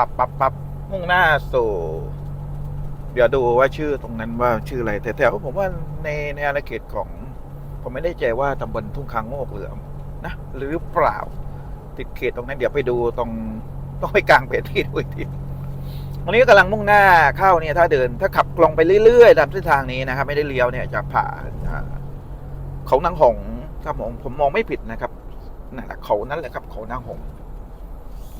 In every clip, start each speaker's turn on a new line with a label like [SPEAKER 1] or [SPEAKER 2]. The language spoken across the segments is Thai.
[SPEAKER 1] ปับปับปับมุ่งหน้าสู่ เดี๋ยวดูว่าชื่อตรงนั้นว่าชื่ออะไรแต่แถวผมว่าในในอาณาเขตของ ผมไม่ได้ใจว่าตำบลทุ่งคางโงกหรือนะหรือเปล่า ติดเขตตรงนั้นเดี๋ยวไปดูตรงต้องไปกลางเพจที่ดูอีกทีวันนี้กำลังมุ่งหน้าเข้าเนี่ยถ้าเดิน ถ้าขับลงไปเรื่อยๆตามเส้นทางนี้นะครับ ไม่ได้เลี้ยวเนี่ยจะผ่านเขานางหงส์ครับผมผมมองไม่ผิดนะครับนั่นแหละเขานั่นแหละครับ เขานางหง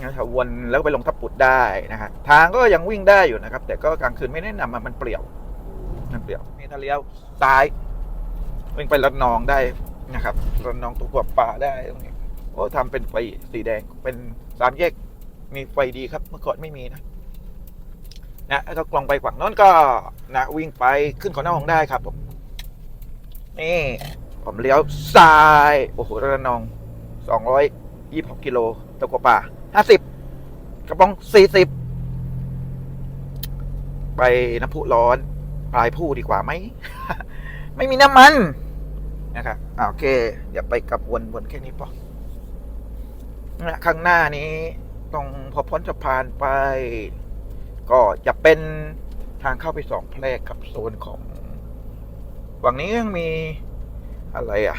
[SPEAKER 1] นะครับวนแล้วไปลงทับปุดได้นะฮะทางก็ยังวิ่งได้อยู่นะครับ แต่ก็กลางคืนไม่แนะนำมันเปลี่ยว มันเปลี่ยวนี่ถ้าเลี้ยวซ้ายวิ่งไประนองได้นะครับระนองตัวกวบป่าได้ตรงนี้โอ้ทำเป็นไฟสีแดงเป็นสามแยกมีไฟดีครับ เมื่อก่อนไม่มีนะนะถ้ากลองไปฝั่งโน้นก็นะวิ่งไปขึ้นขอหน้าของได้ครับผมนี่ผมเลี้ยวซ้าย โอ้โหระนองสองร้อยยี่สิบหกกิโลตะกัวป่า ห้าสิบกระป๋องสี่สิบไปน้ำพุร้อนปลายผู้ดีกว่าไหม ไม่มีน้ำมัน นะครับโอเคเดี๋ยวไปกับวนวนแค่นี้พอนะข้างหน้านี้ตรงพอพ้นสะพานไป ก็จะเป็นทางเข้าไปสองแพรกกับโซนของฝั่งนี้ยังมีอะไรอะ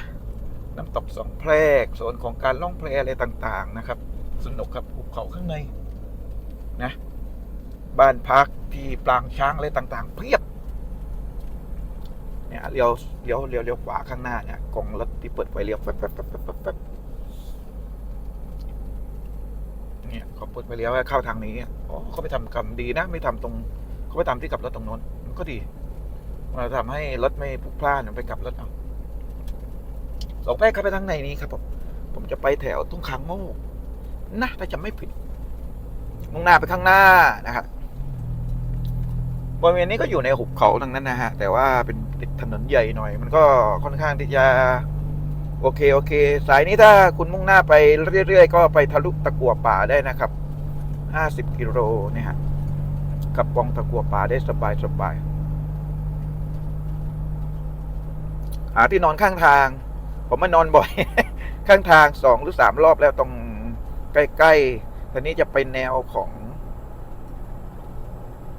[SPEAKER 1] น้ำตกสองแพรกโซนของการล่องแพอะไรต่าง ๆ นะครับ สนุกครับภูเขาข้างในนะ บ้านพักที่ปลางช้างอะไรต่างๆเพียบเนี่ยเลี้ยวเลี้ยวเลี้ยวเลี้ยวขวาข้างหน้าเนี่ยกองรถที่เปิดไฟเลี้ยวแป๊บแป๊บแป๊บแป๊บแป๊บเนี่ยเขาเปิดไฟเลี้ยวให้เข้าทางนี้อ๋อเขาไปทำกรรมดีนะ ไม่ทำตรงเขาไปทำที่กลับรถตรงโน้นมันก็ดีมันทำให้รถไม่พลุกพล่านไปกลับรถเอาสองแพร่เข้าไปทางในนี้ครับผมผมจะไปแถวทุ่งคางโม่ นะถ้าจำไม่ผิดมุ่งหน้าไปข้างหน้านะครับบริเวณนี้ก็อยู่ในหุบเขาทั้งนั้นนะฮะ แต่ว่าเป็นติดถนนใหญ่หน่อย มันก็ค่อนข้างที่จะ โอเคโอเค สายนี้ถ้าคุณมุ่งหน้าไปเรื่อย ๆ ก็ไปทะลุตะกัวป่าได้นะครับห้าสิบกิโลเนี่ยฮะกับปองตะกัวป่าได้สบายสบายหาที่นอนข้างทาง ผมมานอนบ่อย ข้างทางสองหรือสามรอบแล้วตรง ใกล้ๆทีนี้จะไปแนวของ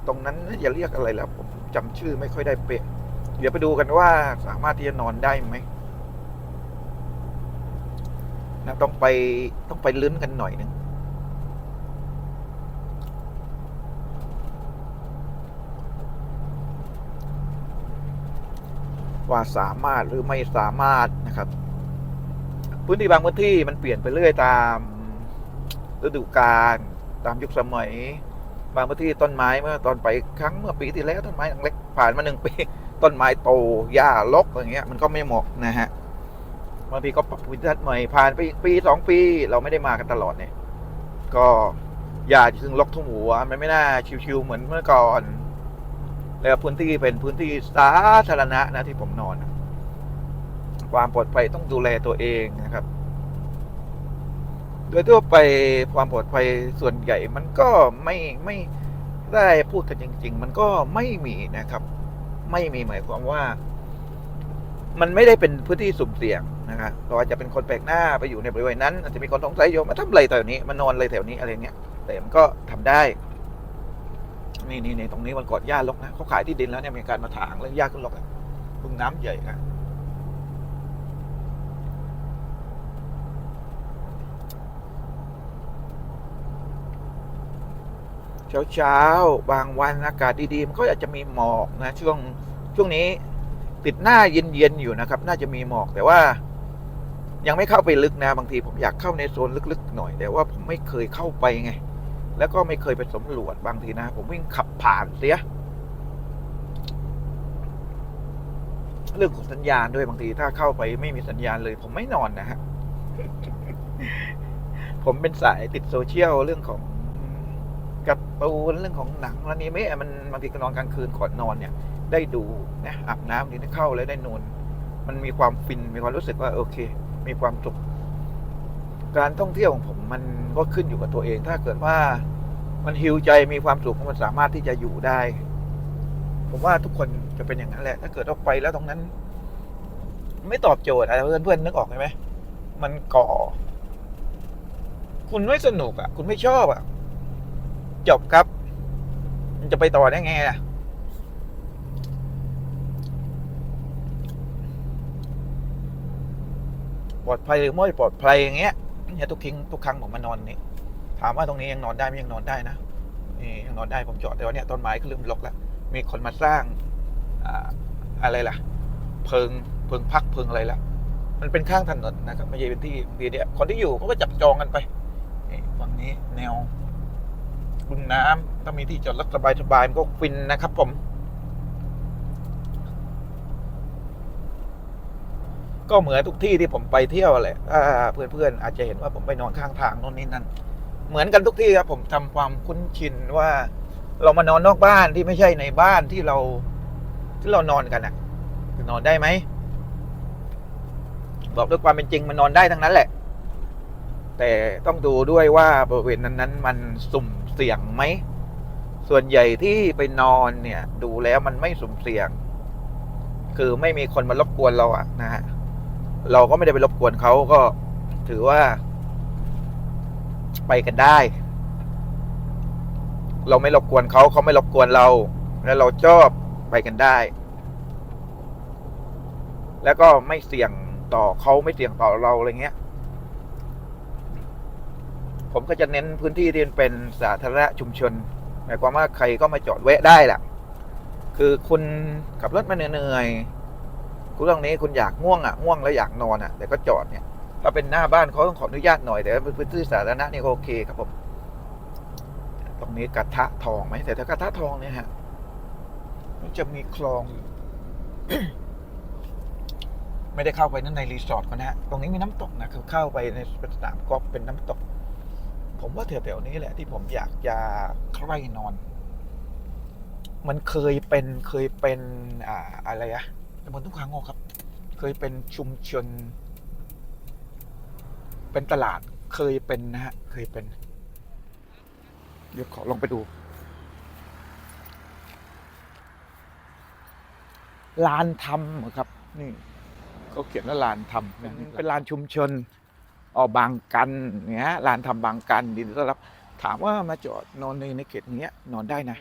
[SPEAKER 1] ตรงนั้นอย่าเรียกอะไรแล้วผมจำชื่อไม่ค่อยได้เป๊ะเดี๋ยวไปดูกันว่าสามารถที่จะนอนได้ไหมนะต้องไปต้องไปลื้นกันหน่อยหนึ่งว่าสามารถหรือไม่สามารถนะครับ พื้นที่บางพื้นที่มันเปลี่ยนไปเรื่อยตาม ฤดูกาลตามยุคสมัย บางพื้นที่ต้นไม้เมื่อตอนไปครั้งเมื่อปีที่แล้วต้นไม้เล็กผ่านมาหนึ่งปี ต้นไม้โตหญ้ารกอย่างเงี้ยมันก็ไม่เหมาะนะฮะบางทีก็ปรับวิธีทัศน์ใหม่ผ่านไปอีกปีสองปี เราไม่ได้มากันตลอดเนี่ย ก็อย่าถึงลกทุ่งหัวมันไม่น่าชิวๆเหมือนเมื่อก่อนแล้วพื้นที่เป็นพื้นที่สาธารณะนะที่ผมนอน ความปลอดภัยต้องดูแลตัวเองนะครับ โดยทั่วไปความปลอดภัยส่วนใหญ่มันก็ไม่ไม่ได้พูดกันจริง ๆ มันก็ไม่มีนะครับ ไม่มีหมายความว่า มันไม่ได้เป็นพื้นที่สุ่มเสี่ยงนะครับเราอาจจะเป็นคนแปลกหน้าไปอยู่ในบริเวณนั้นอาจจะมีคนสงสัยโยมมาทำอะไรแถวนี้มานอนอะไรแถวนี้อะไรเงี้ยแต่มันก็ทำได้ นี่นี่นี่ตรงนี้มันกอดหญ้ารกนะเขาขายที่ดินแล้วเนี่ยมีการมาถางแล้วหญ้าขึ้นรกอะบึงน้ำใหญ่นะ เช้าเช้าๆบางวันอากาศดีๆมันก็อาจจะมีหมอกนะช่วงช่วงนี้ติดหน้าเย็นๆอยู่นะครับ น่าจะมีหมอกแต่ว่า ยังไม่เข้าไปลึกนะ บางทีผมอยากเข้าในโซนลึกๆหน่อย แต่ว่าผมไม่เคยเข้าไปไง แล้วก็ไม่เคยไปสำรวจบางทีนะ ผมวิ่งขับผ่านเสียเรื่องของสัญญาณด้วยบางทีถ้าเข้าไปไม่มีสัญญาณเลย ผมไม่นอนนะฮะผมเป็นสายติดโซเชียลเรื่องของ การ์ตูนเรื่องของหนังแล้วนี้ไม่มันบางทีก็นอนกลางคืนก่อนนอนเนี่ย ได้ดูนะอาบน้ำนี่เข้าแล้วได้นอนมันมีความฟินมีความรู้สึกว่าโอเค มีความสุขการท่องเที่ยวของผมมันก็ขึ้นอยู่กับตัวเอง ถ้าเกิดว่ามันฮิวใจมีความสุขมันสามารถที่จะอยู่ได้ ผมว่าทุกคนจะเป็นอย่างนั้นแหละ ถ้าเกิดเราไปแล้วตรงนั้น ไม่ตอบโจทย์อะไรเพื่อนเพื่อนๆนึกออกไหมมันก่อ คุณไม่สนุกอะ คุณไม่ชอบอะ จบครับ มันจะไปต่อได้ไงล่ะ ปลอดภัยหรือไม่ปลอดภัยอย่างเงี้ยเนี่ยทุกครั้งทุกครั้งผมมานอนนี่ถามว่าตรงนี้ยังนอนได้ไหมยังนอนได้นะนี่ยังนอนได้ผมจอดแต่ว่าเนี่ยต้นไม้ก็เริ่มรกแล้วมีคนมาสร้างอ่าอะไรล่ะ เพิงเพิงพักเพิงอะไรล่ะ มันเป็นข้างถนนนะครับไม่ใช่เป็นที่ที่เนี่ยคนที่อยู่เขาก็จับจองกันไปฝั่งนี้แนว บึงน้ำถ้ามีที่จอดรถสบายๆมันก็ฟินนะครับผม ก็เหมือนทุกที่ที่ผมไปเที่ยวแหละเพื่อนๆอาจจะเห็นว่าผมไปนอนข้างทางโน่นนี่นั่นเหมือนกันทุกที่ครับผมทำความคุ้นชินว่า เรามานอนนอกบ้านที่ไม่ใช่ในบ้านที่เราที่เรานอนกันอะนอนได้ไหมบอกด้วยความเป็นจริงมันนอนได้ทั้งนั้นแหละ แต่ต้องดูด้วยว่าบริเวณนั้นๆ มันสุ่ม เสี่ยงไหม ส่วนใหญ่ที่ไปนอนเนี่ย ดูแล้วมันไม่สุ่มเสี่ยง คือไม่มีคนมารบกวนเราอะนะฮะ เราก็ไม่ได้ไปรบกวนเขาก็ถือว่า ไปกันได้ เราไม่รบกวนเขาเขาไม่รบกวนเรา แล้วเราชอบไปกันได้ แล้วก็ไม่เสี่ยงต่อเขาไม่เสี่ยงต่อเราอะไรเงี้ย ผมก็จะเน้นพื้นที่ที่เป็นสาธารณชุมชนหมายความว่าใครก็มาจอดแวะได้แหละคือคุณขับรถมาเหนื่อยๆคุณตรงนี้คุณอยากง่วงอะง่วงแล้วอยากนอนอะ แต่ก็จอดเนี่ยถ้าเป็นหน้าบ้านเขาต้องขออนุญาตหน่อยแต่เป็นพื้นที่สาธารณะนี่โอเคครับผมตรงนี้กระทะทองไหมแต่ถ้ากระทะทองเนี่ยฮะมันจะมีคลอง ไม่ได้เข้าไปนั่นในรีสอร์ทก็นะฮะตรงนี้มีน้ำตกนะคือเข้าไปในสนามกอล์ฟเป็นน้ำตก ผมว่าแถวๆนี้แหละ ที่ผมอยากจะใคร่นอน มันเคยเป็นเคยเป็นอ่าอะไรอะตำบลทุ่งคางงอครับ เคยเป็นชุมชน เป็นตลาดเคยเป็นนะฮะ เคยเป็น เดี๋ยวขอลองไปดู ลานธรรมครับ นี่เขาเขียนว่าลานธรรมเป็นลานชุมชน ออบางกันเนี้ยลานธรรมบางกันดีต้อนรับถามว่ามาจอดนอนในในเขตเนี้ยนอนได้นะ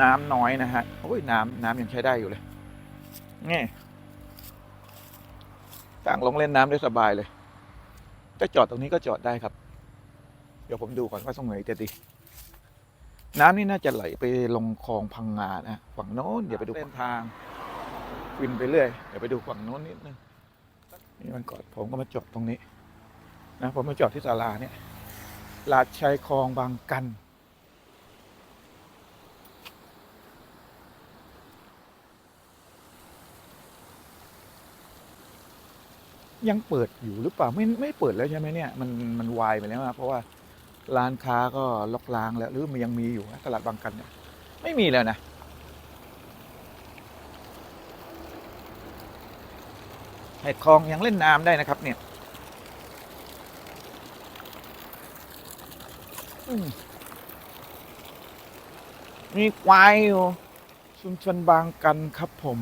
[SPEAKER 1] น้ำน้อยนะฮะโอ้ยน้ำน้ำยังใช้ได้อยู่เลยนี่ต่างลงเล่นน้ำได้สบายเลยถ้าจอดตรงนี้ก็จอดได้ครับ เดี๋ยวผมดูก่อนว่าตรงไหนจะดี น้ำนี่น่าจะไหลไปลงคลองพังงานะฝั่งโน้นเดี๋ยวไปดูเส้นทาง วินไปเรื่อย เดี๋ยวไปดูฝั่งโน้นนิดนึงนี่มันก่อนผมก็มาจอดตรงนี้ นะ ผมมาจอดที่ศาลาเนี่ยลาดชายคลองบางกันยังเปิดอยู่หรือเปล่าไม่ไม่เปิดแล้วใช่ไหมเนี่ยมันมันวายไปแล้วอะเพราะว่าร้านค้าก็ล็อกล้างแล้วหรือมันยังมีอยู่นะตลาดบางกันเนี่ยไม่มีแล้วนะ ไอ้คลองยังเล่นน้ำได้นะครับ เนี่ยอืมมีควายอยู่ชุมชนบางกันครับผม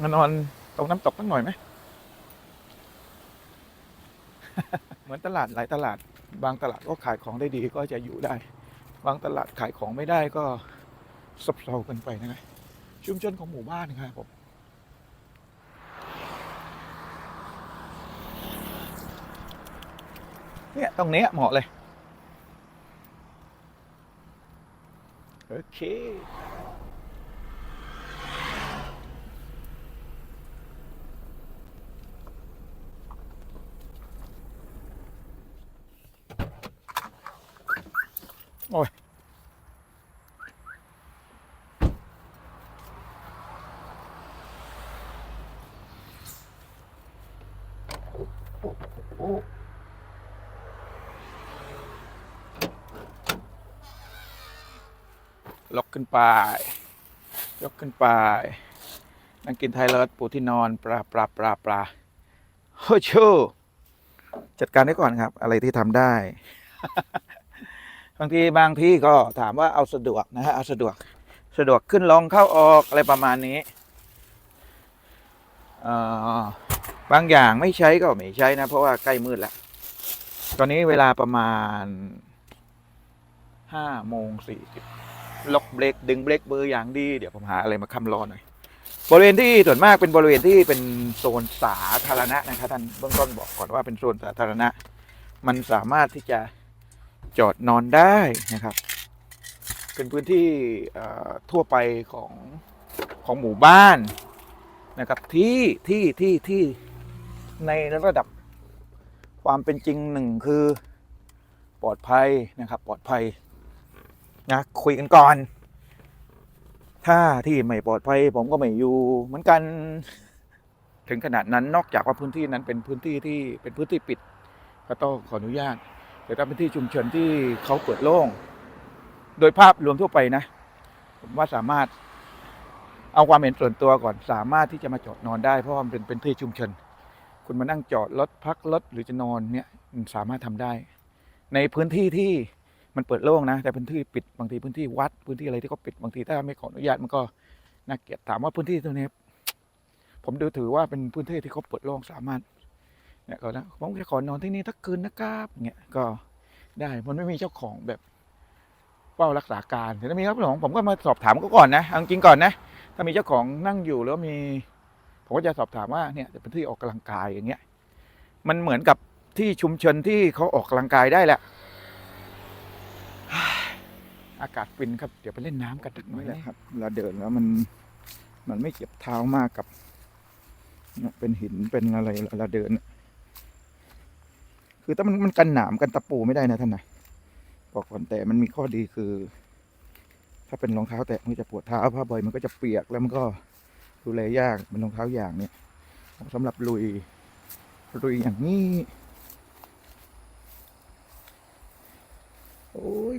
[SPEAKER 1] มานอนตรงน้ำตกสักหน่อยไหม เหมือนตลาดหลายตลาด บางตลาดก็ขายของได้ดีก็จะอยู่ได้ บางตลาดขายของไม่ได้ก็ซบเซากันไปนะครับชุมชนของหมู่บ้านครับผม เนี่ยตรงนี้เหมาะเลย โอเคโอ้ย ล็อกขึ้นไป ยกขึ้นไป นั่งกินไทยเลิศปูที่นอนปลาปลาปลาปลาโฮชูจัดการได้ก่อนครับ อะไรที่ทำได้ บางทีบางที่ก็ถามว่าเอาสะดวกนะฮะเอาสะดวกสะดวกขึ้นลงเข้าออกอะไรประมาณนี้เอ่อบางอย่างไม่ใช้ก็ไม่ใช้นะ เพราะว่าใกล้มืดแล้ว ตอนนี้เวลาประมาณห้าโมงสี่สิบ ล็อกเบรกดึงเบรกเบอร์อย่างดีเดี๋ยวผมหาอะไรมาค้ำรอหน่อยบริเวณที่ส่วนมากเป็นบริเวณที่เป็นโซนสาธารณะนะครับท่านเบื้องต้นบอกก่อนว่าเป็นโซนสาธารณะ มันสามารถที่จะจอดนอนได้นะครับ เป็นพื้นที่ทั่วไปของของหมู่บ้านนะครับที่ที่ที่ที่ในระดับความเป็นจริงหนึ่งคือปลอดภัยนะครับ ปลอดภัย นะคุยกันก่อน ถ้าที่ไม่ปลอดภัย ผมก็ไม่อยู่เหมือนกัน ถึงขนาดนั้นนอกจากว่าพื้นที่นั้นเป็นพื้นที่ที่เป็นพื้นที่ปิด ก็ต้องขออนุญาต แต่ถ้าเป็นที่ชุมชนที่เขาเปิดโล่ง โดยภาพรวมทั่วไปนะ ผมว่าสามารถเอาความเห็นส่วนตัวก่อนสามารถที่จะมาจอดนอนได้เพราะว่ามันเป็นเป็นที่ชุมชน คุณมานั่งจอดรถพักรถหรือจะนอนเนี่ยสามารถทำได้ ในพื้นที่ที่ มันเปิดโล่งนะแต่พื้นที่ปิดบางทีพื้นที่วัดพื้นที่อะไรที่เขาปิดบางทีถ้าไม่ขออนุญาตมันก็น่าเกลียดถามว่าพื้นที่ตรงนี้ ผมดูถือว่าเป็นพื้นที่ที่เขาเปิดโล่งสามารถเนี่ยก็นะผมจะขอนอนที่นี่ทักคืนนะครับเนี่ยก็ได้มันไม่มีเจ้าของแบบเฝ้ารักษาการแต่ถ้ามีเจ้าของผมก็มาสอบถามก็ก่อนนะเอาจริงก่อนนะ ถ้ามีเจ้าของนั่งอยู่แล้วมี ผมก็จะสอบถามว่าเนี่ยเป็นที่ออกกำลังกายอย่างเงี้ย มันเหมือนกับที่ชุมชนที่เขาออกกำลังกายได้แหละ อากาศฟินครับ เดี๋ยวไปเล่นน้ำกันสักหน่อยแหละครับ เราเดินแล้วมันมันไม่เจ็บเท้ามากกับเป็นหินเป็นอะไรเราเดิน คือถ้ามันมันกันหนามกันตะปูไม่ได้นะท่านนะบอกก่อนแต่มันมีข้อดีคือ ถ้าเป็นรองเท้าแตะมันจะปวดเท้าผ้าใบมันก็จะเปียกแล้วมันก็ดูแลยากเป็นรองเท้าอย่างเนี่ยสำหรับลุยลุยอย่างนี้ โอ้ย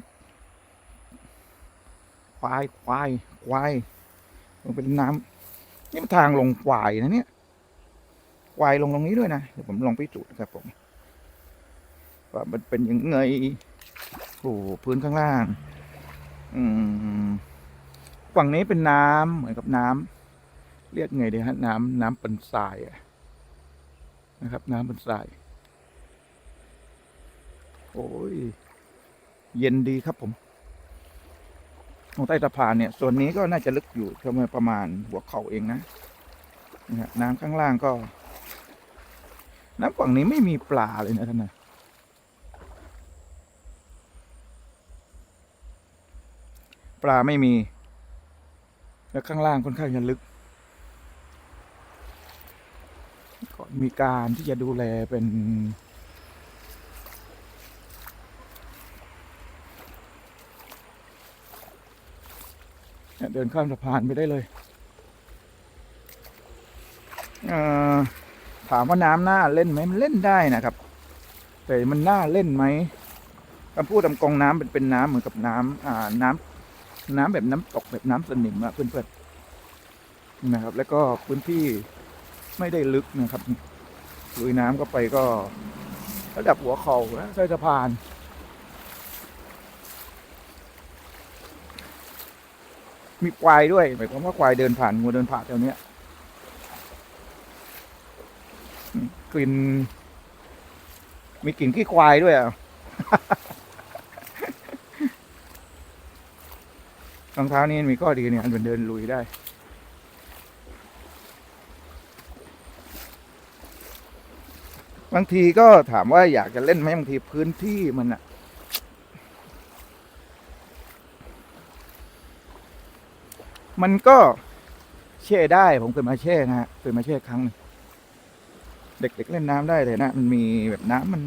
[SPEAKER 1] ควายควายควายมันเป็นน้ำนี่มันทางลงควายนะเนี่ยควายลงตรงนี้ด้วยนะเดี๋ยวผมลองพิสูจน์ครับผมว่ามันเป็นยังไงโอ้โหพื้นข้างล่าง อืมฝั่งนี้เป็นน้ำเหมือนกับน้ำเรียกไงดีฮะน้ำน้ำเป็นทรายอะนะครับ น้ำเป็นทรายโอ้ย เย็นดีครับผม ตรงใต้สะพานเนี่ย ส่วนนี้ก็น่าจะลึกอยู่ประมาณหัวเข่าเองนะนะฮะน้ำข้างล่างก็ น้ำฝั่งนี้ไม่มีปลาเลยนะท่านนะปลาไม่มี แล้วข้างล่างค่อนข้างจะลึกก็มีการที่จะดูแลเป็น เดินข้ามสะพานไปได้เลยเอ่อถามว่าน้ำหน่าเล่นไหมมันเล่นได้นะครับ แต่มันน่าเล่นไหมคำพูดตามกองน้ำเป็นเป็นน้ำเหมือนกับน้ำอ่าน้ำน้ำแบบน้ำตกแบบน้ำสนิมอะเพื่อนๆนะครับ แล้วก็พื้นที่ไม่ได้ลึกนะครับลุยน้ำก็ไปก็ระดับหัวเข่านะใต้สะพาน มีควายด้วยหมายความว่าควายเดินผ่านงูเดินผ่านแถวเนี้ยกลิ่นมีกลิ่นขี้ควายด้วยอะรองเท้านี้มีข้อดีเนี่ยมันเดินลุยได้ บางทีก็ถามว่าอยากจะเล่นไหมบางทีพื้นที่มันอะ มันก็แช่ได้ ผมเคยมาแช่นะฮะเคยมาแช่ครั้งหนึ่งเด็กๆเล่นน้ำได้แต่นะ มันมีแบบน้ำมัน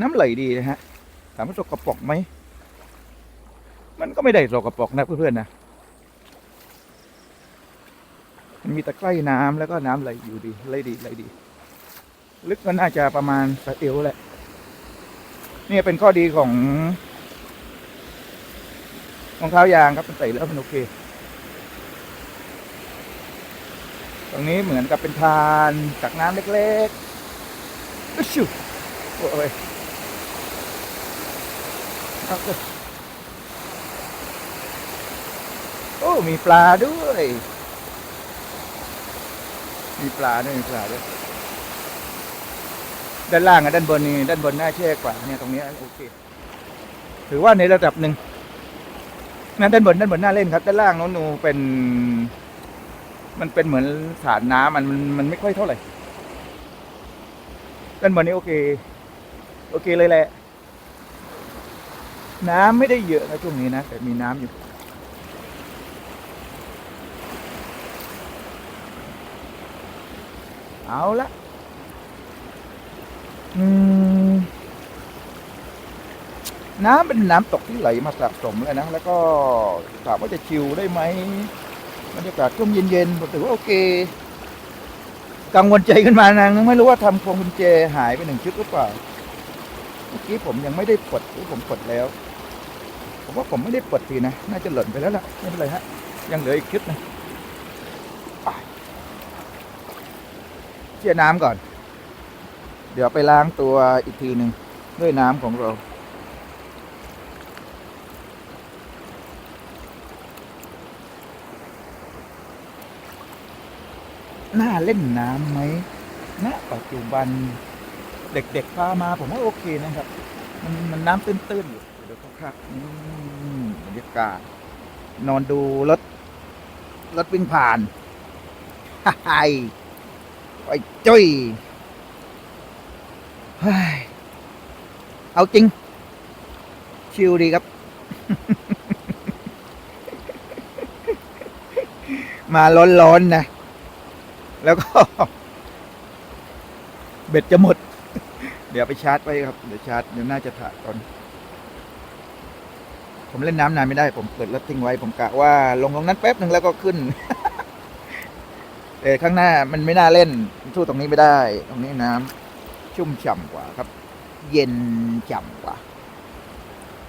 [SPEAKER 1] น้ำไหลดีนะฮะ ถามว่าสกปรกไหม มันก็ไม่ได้สกปรกนะเพื่อนๆนะ มันมีตะไคร่น้ำแล้วก็น้ำไหลอยู่ดีไหลดีไหลดี ลึกก็น่าจะประมาณสะเอวแหละ นี่เป็นข้อดีของรองเท้ายางครับมันใส่แล้วมันโอเค ต รงนี้เหมือนกับเป็นทานจากน้ำเล็กๆอุ๊ชิวโอ้ยโอ้ มีปลาด้วย มีปลาด้วยมีปลาด้วย ด้านล่างกับด้านบนนี่ด้านบนน่าแช่กว่าเนี่ยตรงนี้โอเค ถือว่าในระดับหนึ่งนะด้านบนด้านบนน่าเล่นครับ ด้านล่างน้นนูเป็น มันเป็นเหมือนสารน้ำมันมันมันไม่ค่อยเท่าไหร่ด้านบนนี้โอเค โอเคเลยแหละ น้ำไม่ได้เยอะนะช่วงนี้นะ แต่มีน้ำอยู่เอาละอืมน้ำเป็นน้ำตกที่ไหลมาสะสมเลยนะ แล้วก็ถามว่าจะชิลได้ไหม บรรยากาศร่มเย็นๆผมถือว่าโอเค กังวลใจขึ้นมานะไม่รู้ว่าทำพวงกุญแจหายไปหนึ่งชุดหรือเปล่า เมื่อกี้ผมยังไม่ได้ปลดหรือผมปลดแล้ว ผมว่าผมไม่ได้ปลดทีนะ น่าจะหล่นไปแล้วล่ะ ไม่เป็นไรฮะ ยังเหลืออีกชุดนะเชี่ยน้ำก่อน เดี๋ยวไปล้างตัวอีกทีหนึ่งด้วยน้ำของเรา น่าเล่นน้ำไหมณปัจจุบันเด็กๆพามาผมว่าโอเคนะครับ มันมันน้ำตื้นๆอยู่เดี๋ยวเขาครับอืมบรรยากาศนอนดูรถรถวิ่งผ่านฮ่าไอ้ไอ้จ้อยเฮ้ยเอาจริง ชิลดีครับ มาร้อนๆนะ แล้วก็ เบ็ดจะหมด เดี๋ยวไปชาร์จไว้ครับ เดี๋ยวชาร์จเดี๋ยวน่าจะถ่ายก่อน ผมเล่นน้ำนานไม่ได้ ผมเปิดรถทิ้งไว้ ผมกะว่าลงตรงนั้นแป๊บหนึ่งแล้วก็ขึ้นแต่ข้างหน้ามันไม่น่าเล่นสู้ตรงนี้ไม่ได้ ตรงนี้น้ำชุ่มฉ่ำกว่าครับ เย็นฉ่ำกว่า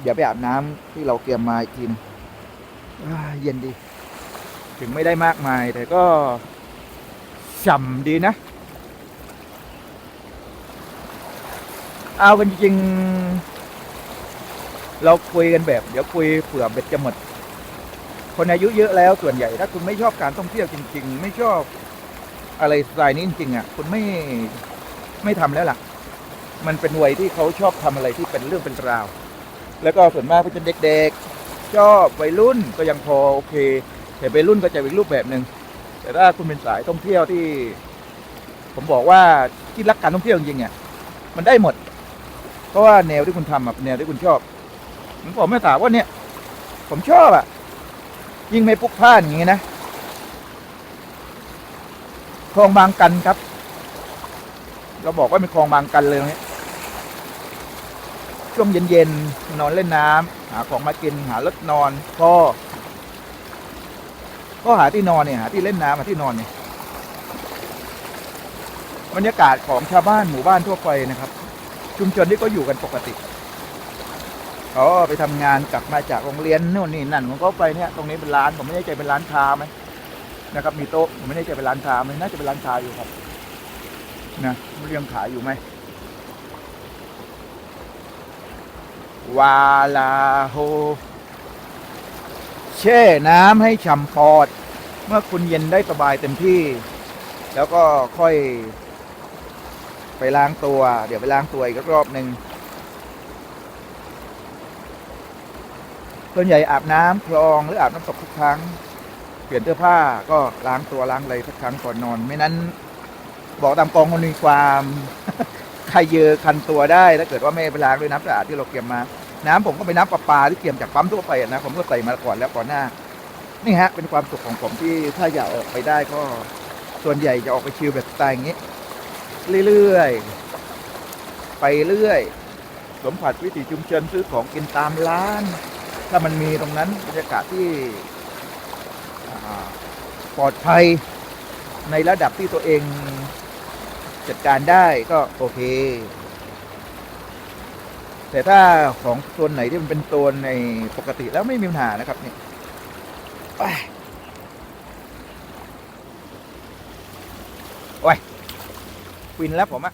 [SPEAKER 1] เดี๋ยวไปอาบน้ำที่เราเตรียมมาอีกทีนงเย็นดี ถึงไม่ได้มากมายแต่ก็ ฉ่ำดีนะ เอากันจริง เราคุยกันแบบ เดี๋ยวคุยเผื่อเบ็ดจะหมด คนอายุเยอะแล้วส่วนใหญ่ ถ้าคุณไม่ชอบการท่องเที่ยวจริง ๆ ไม่ชอบอะไรสไตล์นี้จริงๆอะ คุณไม่ไม่ทำแล้วล่ะ มันเป็นวัยที่เขาชอบทำอะไรที่เป็นเรื่องเป็นราว แล้วก็ส่วนมากก็จะเด็กๆชอบวัยรุ่นก็ยังพอโอเค แต่วัยรุ่นก็จะเป็นรูปแบบหนึ่ง แต่ถ้าคุณเป็นสายท่องเที่ยวที่ ผมบอกว่าที่รักการท่องเที่ยวจริงๆอะมันได้หมด เพราะว่าแนวที่คุณทำอะเป็นแนวที่คุณชอบผมบอกแม่สาวว่าเนี่ย ผมชอบอะยิ่งไม่พลุกพล่านอย่างงี้นะคลองบางกันครับ เราบอกว่าเป็นคลองบางกันเลยตรงนี้ช่วงเย็นๆนอนเล่นน้ำหาของมากินหารถนอนก็ ก็หาที่นอนเนี่ยหาที่เล่นน้ำหาที่นอนเนี่ยบรรยากาศของชาวบ้านหมู่บ้านทั่วไปนะครับ ชุมชนที่ก็อยู่กันปกติเขาไปทำงานกลับมาจากโรงเรียนนู่นนี่นั่นของเขาไปเนี่ยตรงนี้เป็นร้านผมไม่แน่ใจเป็นร้านค้าไหมนะครับ มีโต๊ะผมไม่แน่ใจเป็นร้านค้าไหมน่าจะเป็นร้านค้าอยู่ครับนะเรียงขายอยู่ไหมวาลาโฮ แช่น้ำให้ฉ่ำปอด เมื่อคุณเย็นได้สบายเต็มที่ แล้วก็ค่อย ไปล้างตัว เดี๋ยวไปล้างตัวอีกรอบหนึ่งส่วนใหญ่อาบน้ำคลองหรืออาบน้ำตกทุกครั้ง เปลี่ยนเสื้อผ้าก็ล้างตัวล้างอะไรสักครั้งก่อนนอน ไม่นั้น บอกตามกองมันมีความใครเยอคันตัวได้ถ้าเกิดว่าไม่ไปล้างด้วยน้ำสะอาดที่เราเก็บมา น้ำผมก็เป็นน้ำประปาที่เก็บจากปั๊มทั่วไปนะผมก็ใส่มาก่อนแล้วก่อนหน้า นี่ฮะ เป็นความสุขของผมที่ถ้าอยากออกไปได้ก็ส่วนใหญ่จะออกไปชิลแบบสไตล์อย่างนี้ เรื่อยๆ ไปเรื่อยสัมผัสวิถีชุมชนซื้อของกินตามร้าน ถ้ามันมีตรงนั้นบรรยากาศที่ปลอดภัยในระดับที่ตัวเองจัดการได้ก็โอเค แต่ถ้าของตัวไหนที่มันเป็นตัวในปกติแล้วไม่มีปัญหานะครับนี่ไปโอ้ยวินแล้วผมอะ